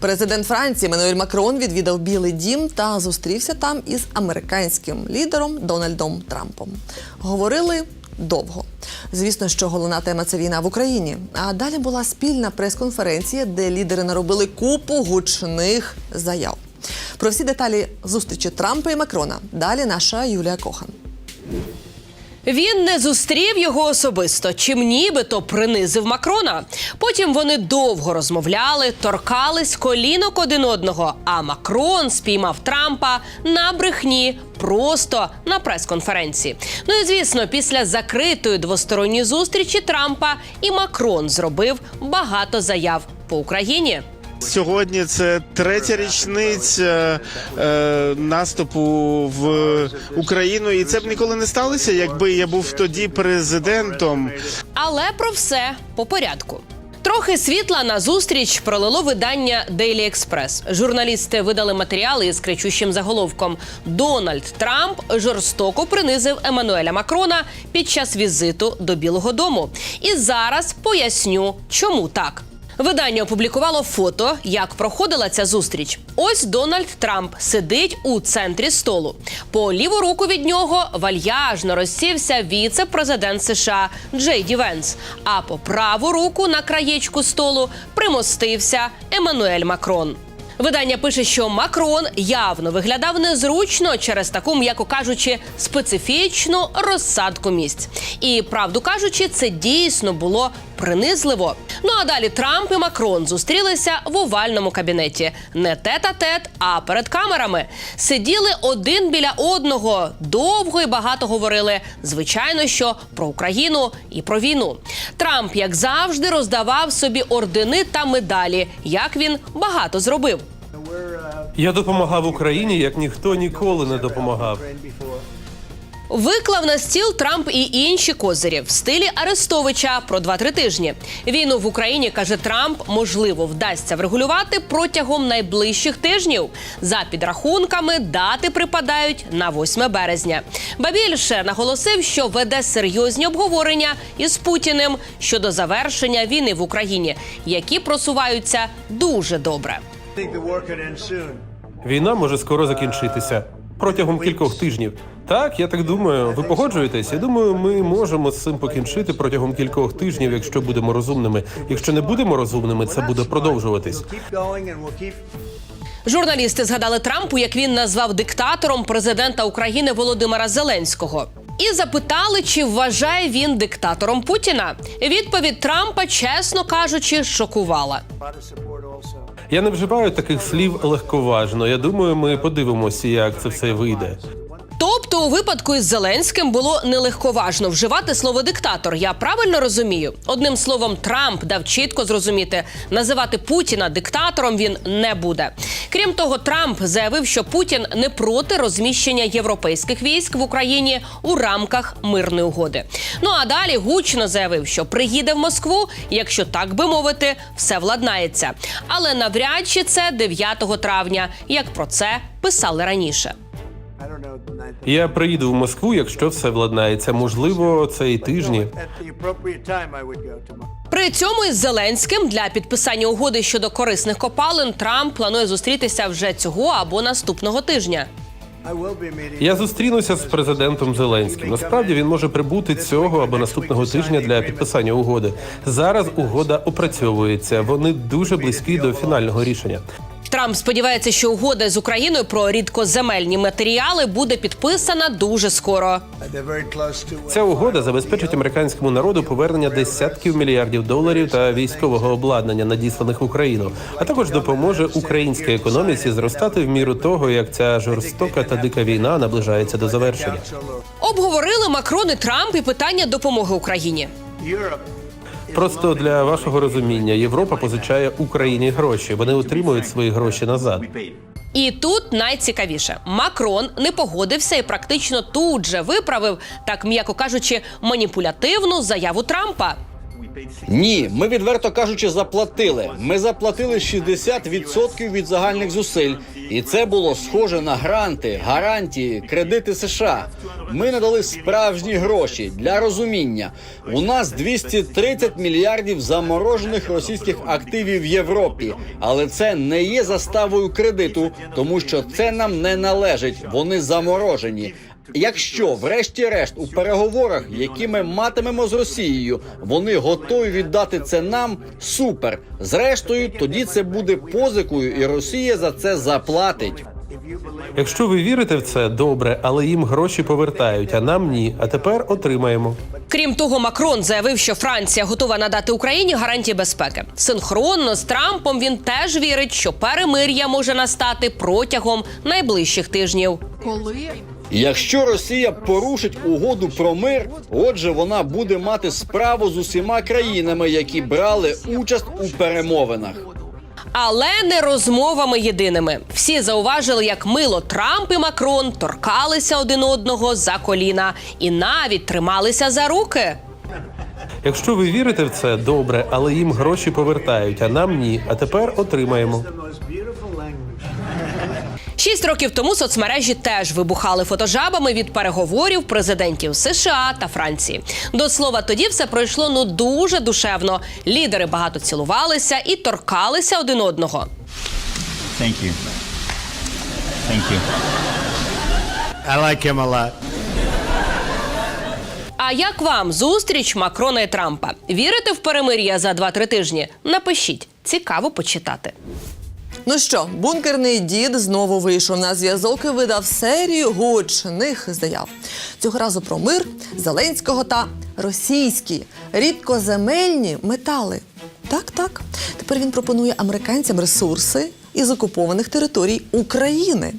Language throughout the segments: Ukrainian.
Президент Франції Еммануель Макрон відвідав Білий Дім та зустрівся там із американським лідером Дональдом Трампом. Говорили довго. Звісно, що головна тема це війна в Україні. А далі була спільна прес-конференція, де лідери наробили купу гучних заяв. Про всі деталі зустрічі Трампа і Макрона. Далі наша Юлія Кохан. Він не зустрів його особисто, чим нібито принизив Макрона. Потім вони довго розмовляли, торкались колінок один одного. А Макрон спіймав Трампа на брехні просто на прес-конференції. Ну і звісно, після закритої двосторонньої зустрічі Трампа і Макрон зробив багато заяв по Україні. Сьогодні це третя річниця е, наступу в Україну, і це б ніколи не сталося, якби я був тоді президентом. Але про все по порядку. Трохи світла на зустріч пролило видання Daily Express. Журналісти видали матеріали із кричущим заголовком Дональд Трамп жорстоко принизив Еммануеля Макрона під час візиту до Білого Дому. І зараз поясню, чому так. Видання опублікувало фото, як проходила ця зустріч. Ось Дональд Трамп сидить у центрі столу. По ліву руку від нього вальяжно розсівся віце-президент США Джей Ді Венс. А по праву руку на краєчку столу примостився Еммануель Макрон. Видання пише, що Макрон явно виглядав незручно через таку, м'яко кажучи, специфічну розсадку місць. І правду кажучи, це дійсно було принизливо. Ну а далі Трамп і Макрон зустрілися в овальному кабінеті. Не тет-а-тет, а перед камерами. Сиділи один біля одного, довго і багато говорили. Звичайно, що про Україну і про війну. Трамп, як завжди, роздавав собі ордени та медалі, як він багато зробив. Я допомагав Україні, як ніхто ніколи не допомагав. Виклав на стіл Трамп і інші козирі в стилі Арестовича про 2-3 тижні. Війну в Україні каже Трамп, можливо, вдасться врегулювати протягом найближчих тижнів. За підрахунками дати припадають на 8 березня. Ба більше наголосив, що веде серйозні обговорення із Путіним щодо завершення війни в Україні, які просуваються дуже добре. Війна може скоро закінчитися протягом кількох тижнів. Так, я так думаю. Ви погоджуєтесь? Я думаю, ми можемо з цим покінчити протягом кількох тижнів, якщо будемо розумними. Якщо не будемо розумними, це буде продовжуватись. Журналісти згадали Трампу, як він назвав диктатором президента України Володимира Зеленського. І запитали, чи вважає він диктатором Путіна. Відповідь Трампа, чесно кажучи, шокувала. Я не вживаю таких слів легковажно. Я думаю, ми подивимося, як це все вийде. Тобто, у випадку із Зеленським було нелегковажно вживати слово диктатор. Я правильно розумію? Одним словом, Трамп дав чітко зрозуміти, називати Путіна диктатором він не буде. Крім того, Трамп заявив, що Путін не проти розміщення європейських військ в Україні у рамках мирної угоди. Ну а далі гучно заявив, що приїде в Москву, якщо так би мовити, все владнається. Але навряд чи це 9 травня, як про це писали раніше. Я приїду в Москву, якщо все владнається. Можливо, цей тижні. При цьому із Зеленським для підписання угоди щодо корисних копалин Трамп планує зустрітися вже цього або наступного тижня. Я зустрінуся з президентом Зеленським. Насправді він може прибути цього або наступного тижня для підписання угоди. Зараз угода опрацьовується. Вони дуже близькі до фінального рішення. Трамп сподівається, що угода з Україною про рідкоземельні матеріали буде підписана дуже скоро. Ця угода забезпечить американському народу повернення десятків мільярдів доларів та військового обладнання, надісланих в Україну, а також допоможе українській економіці зростати в міру того, як ця жорстока та дика війна наближається до завершення. Обговорили Макрон і Трамп і питання допомоги Україні. Просто для вашого розуміння, Європа позичає Україні гроші. Вони отримують свої гроші назад. І тут найцікавіше: Макрон не погодився і практично тут же виправив, так м'яко кажучи, маніпулятивну заяву Трампа. Ні, ми відверто кажучи, заплатили. Ми заплатили 60% від загальних зусиль, і це було схоже на гранти, гарантії, кредити США. Ми надали справжні гроші для розуміння. У нас 230 мільярдів заморожених російських активів в Європі, але це не є заставою кредиту, тому що це нам не належить. Вони заморожені. Якщо, врешті-решт, у переговорах, які ми матимемо з Росією, вони готові віддати це нам, супер. Зрештою, тоді це буде позикою, і Росія за це заплатить. Якщо ви вірите в це, добре, але їм гроші повертають, а нам ні. А тепер отримаємо. Крім того, Макрон заявив, що Франція готова надати Україні гарантії безпеки. Синхронно з Трампом він теж вірить, що перемир'я може настати протягом найближчих тижнів. Якщо Росія порушить угоду про мир, отже, вона буде мати справу з усіма країнами, які брали участь у перемовинах. Але не розмовами єдиними. Всі зауважили, як мило Трамп і Макрон торкалися один одного за коліна і навіть трималися за руки. Якщо ви вірите в це, добре, але їм гроші повертають, а нам ні. А тепер отримаємо. Шість років тому соцмережі теж вибухали фотожабами від переговорів президентів США та Франції. До слова, тоді все пройшло ну дуже душевно. Лідери багато цілувалися і торкалися один одного. Thank you. Thank you. I like him a lot. А як вам зустріч Макрона і Трампа? Вірите в перемир'я за 2-3 тижні? Напишіть, цікаво почитати. Ну що, бункерний дід знову вийшов на зв'язок і видав серію гучних заяв. Цього разу про мир, Зеленського та російські рідкоземельні метали. Так, так. Тепер він пропонує американцям ресурси із окупованих територій України.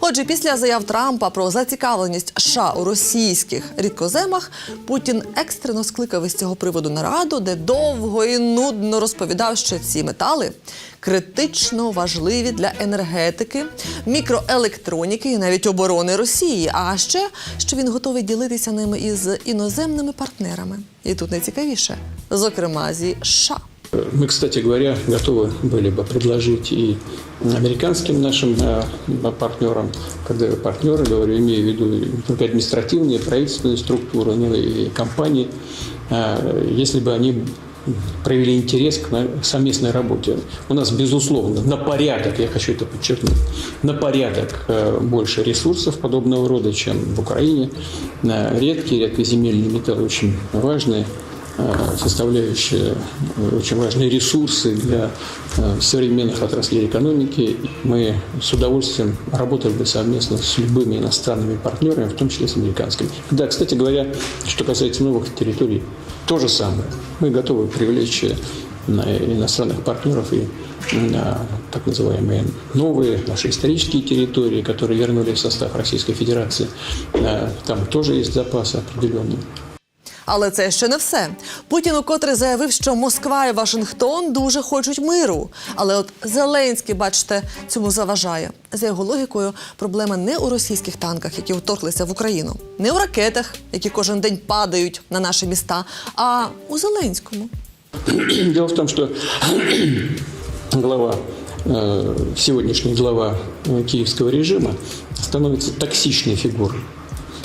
Отже, після заяв Трампа про зацікавленість США у російських рідкоземах Путін екстрено скликав із цього приводу нараду, де довго і нудно розповідав, що ці метали критично важливі для енергетики, мікроелектроніки і навіть оборони Росії. А ще що він готовий ділитися ними із іноземними партнерами. І тут найцікавіше, зокрема зі США. Мы, кстати говоря, готовы были бы предложить и американским нашим э, партнерам, когда я партнеры, говорю, имею в виду не только административные, правительственные структуры, но и компании, э, если бы они проявили интерес к совместной работе. У нас, безусловно, на порядок, я хочу это подчеркнуть, на порядок э, больше ресурсов подобного рода, чем в Украине. Редкие, редкоземельные металлы очень важные составляющая, э, очень важные ресурсы для э, современных отраслей экономики. Мы с удовольствием работали бы совместно с любыми иностранными партнерами, в том числе с американскими. Да, кстати говоря, что касается новых территорий, то же самое. Мы готовы привлечь э, иностранных партнеров и на так называемые новые наши исторические территории, которые вернули в состав Российской Федерации. Э, Там тоже есть запасы определенные. Але це ще не все. Путін укотре заявив, що Москва і Вашингтон дуже хочуть миру. Але от Зеленський, бачите, цьому заважає. За його логікою, проблема не у російських танках, які вторглися в Україну, не у ракетах, які кожен день падають на наші міста, а у Зеленському. Дело в том, что глава, э, сегодняшний глава э, киевского режима становится токсичной фигурой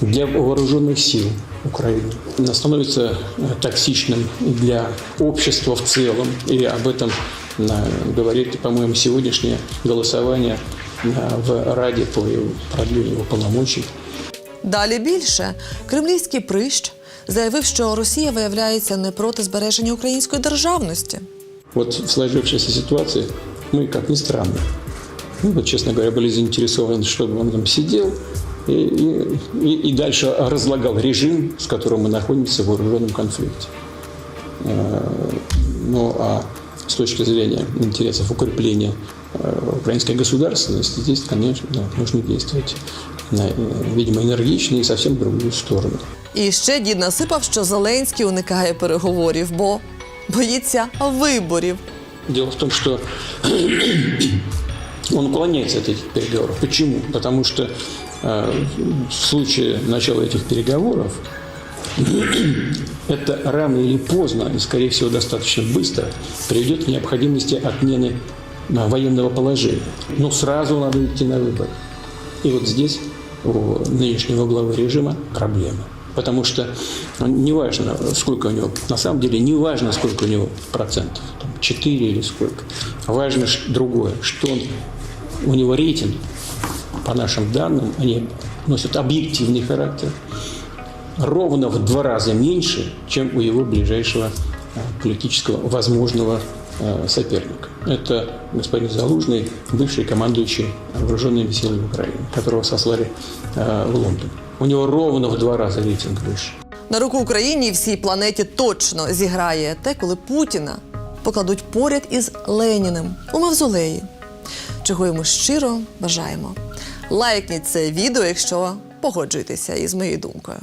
для вооруженных сил Украины. Она становится э, токсичным и для общества в целом. И об этом э, говорит, по-моему, сегодняшнее голосование э, в Раде по его- продлению его полномочий. Далі більше кремлівський прищ заявив, що Росія виявляється не проти збереження української державності. Вот в сложившейся ситуации мы, как ни странно, мы, вот, честно говоря, были заинтересованы, чтобы он там сидел и, и, и- и дальше разлагал режим, с которым мы находимся в вооруженном конфликте. Э, Ну, а с точки зрения интересов укрепления э, украинской государственности, здесь, конечно, да, нужно действовать, э, видимо, энергично и совсем в другую сторону. І ще дід насипав, що Зеленський уникає переговорів, бо боїться виборів. Дело в том, что он уклоняется от этих переговоров. Почему? Потому что э, в случае начала этих переговоров это рано или поздно, и, скорее всего, достаточно быстро, приведет к необходимости отмены а, военного положения. Но сразу надо идти на выборы. И вот здесь у нынешнего главы режима проблема. Потому что неважно, сколько у него, на самом деле не важно, сколько у него процентов, там, 4 или сколько. Важно другое, что он, у него рейтинг, по нашим данным, они носят объективный характер, ровно в два раза меньше, чем у его ближайшего э, политического возможного э, соперника. Это господин Залужный, бывший командующий вооруженными силами Украины, которого сослали э, в Лондон. У него ровно в два раза рейтинг выше. На руку Україні і всій планеті точно зіграє те, коли Путіна покладуть поряд із Леніним у мавзолеї. Чого йому щиро бажаємо. Лайкніть це відео, якщо погоджуєтеся із моєю думкою.